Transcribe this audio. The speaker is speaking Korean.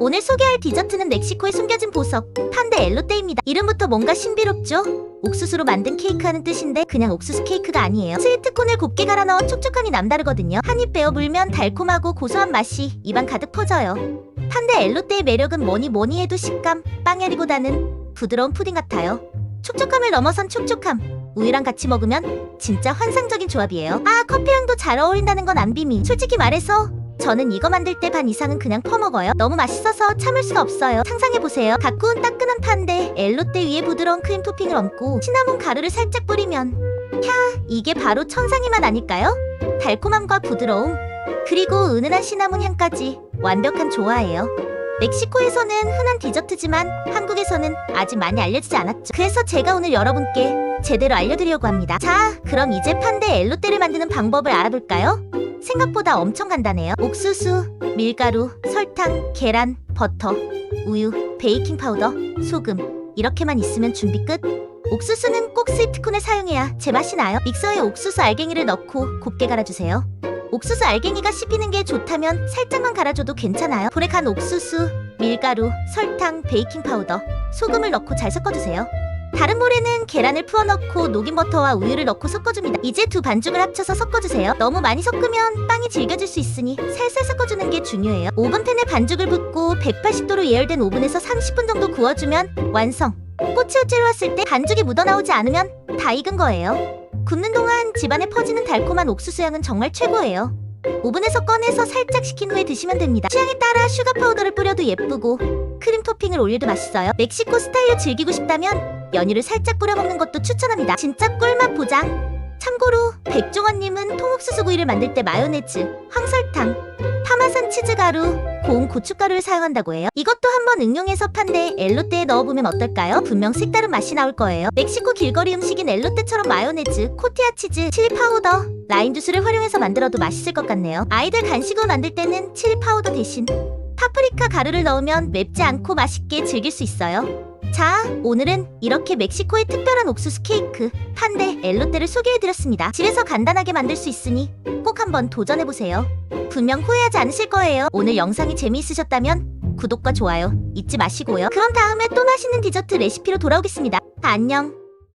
오늘 소개할 디저트는 멕시코에 숨겨진 보석 판데 엘로떼입니다. 이름부터 뭔가 신비롭죠? 옥수수로 만든 케이크 하는 뜻인데 그냥 옥수수 케이크가 아니에요. 스위트콘을 곱게 갈아 넣어 촉촉함이 남다르거든요. 한입 베어 물면 달콤하고 고소한 맛이 입안 가득 퍼져요. 판데 엘로떼의 매력은 뭐니 뭐니 해도 식감, 빵야리보다는 부드러운 푸딩 같아요. 촉촉함을 넘어선 촉촉함. 우유랑 같이 먹으면 진짜 환상적인 조합이에요. 아, 커피랑도 잘 어울린다는 건 안 비밀. 솔직히 말해서 저는 이거 만들 때 반 이상은 그냥 퍼먹어요. 너무 맛있어서 참을 수가 없어요. 상상해보세요. 갓 구운 따끈한 판데 엘로떼 위에 부드러운 크림 토핑을 얹고 시나몬 가루를 살짝 뿌리면 캬, 이게 바로 천상의 맛 아닐까요? 달콤함과 부드러움, 그리고 은은한 시나몬 향까지 완벽한 조화예요. 멕시코에서는 흔한 디저트지만 한국에서는 아직 많이 알려지지 않았죠. 그래서 제가 오늘 여러분께 제대로 알려드리려고 합니다. 자, 그럼 이제 판데 엘로떼를 만드는 방법을 알아볼까요? 생각보다 엄청 간단해요. 옥수수, 밀가루, 설탕, 계란, 버터, 우유, 베이킹 파우더, 소금 이렇게만 있으면 준비 끝. 옥수수는 꼭 스위트콘을 사용해야 제맛이 나요. 믹서에 옥수수 알갱이를 넣고 곱게 갈아주세요. 옥수수 알갱이가 씹히는 게 좋다면 살짝만 갈아줘도 괜찮아요. 불에 간 옥수수, 밀가루, 설탕, 베이킹 파우더, 소금을 넣고 잘 섞어주세요. 다른 볼에는 계란을 풀어 넣고 녹인 버터와 우유를 넣고 섞어줍니다. 이제 두 반죽을 합쳐서 섞어주세요. 너무 많이 섞으면 빵이 질겨질 수 있으니 살살 섞어주는 게 중요해요. 오븐팬에 반죽을 붓고 180도로 예열된 오븐에서 30분 정도 구워주면 완성. 꽃이 찌르었을 때 반죽이 묻어나오지 않으면 다 익은 거예요. 굽는 동안 집안에 퍼지는 달콤한 옥수수 향은 정말 최고예요. 오븐에서 꺼내서 살짝 식힌 후에 드시면 됩니다. 취향에 따라 슈가 파우더를 뿌려도 예쁘고 크림 토핑을 올려도 맛있어요. 멕시코 스타일로 즐기고 싶다면 연유를 살짝 뿌려 먹는 것도 추천합니다. 진짜 꿀맛 보장. 참고로 백종원님은 통옥수수 구이를 만들 때 마요네즈, 황설탕, 파마산 치즈가루, 고운 고춧가루를 사용한다고 해요. 이것도 한번 응용해서 판데 엘로떼에 넣어보면 어떨까요? 분명 색다른 맛이 나올 거예요. 멕시코 길거리 음식인 엘로떼처럼 마요네즈, 코티아 치즈, 칠리 파우더, 라임 주스를 활용해서 만들어도 맛있을 것 같네요. 아이들 간식으로 만들 때는 칠리 파우더 대신 파프리카 가루를 넣으면 맵지 않고 맛있게 즐길 수 있어요. 자, 오늘은 이렇게 멕시코의 특별한 옥수수 케이크, 판데 엘로떼를 소개해드렸습니다. 집에서 간단하게 만들 수 있으니 꼭 한번 도전해보세요. 분명 후회하지 않으실 거예요. 오늘 영상이 재미있으셨다면 구독과 좋아요 잊지 마시고요. 그럼 다음에 또 맛있는 디저트 레시피로 돌아오겠습니다. 안녕.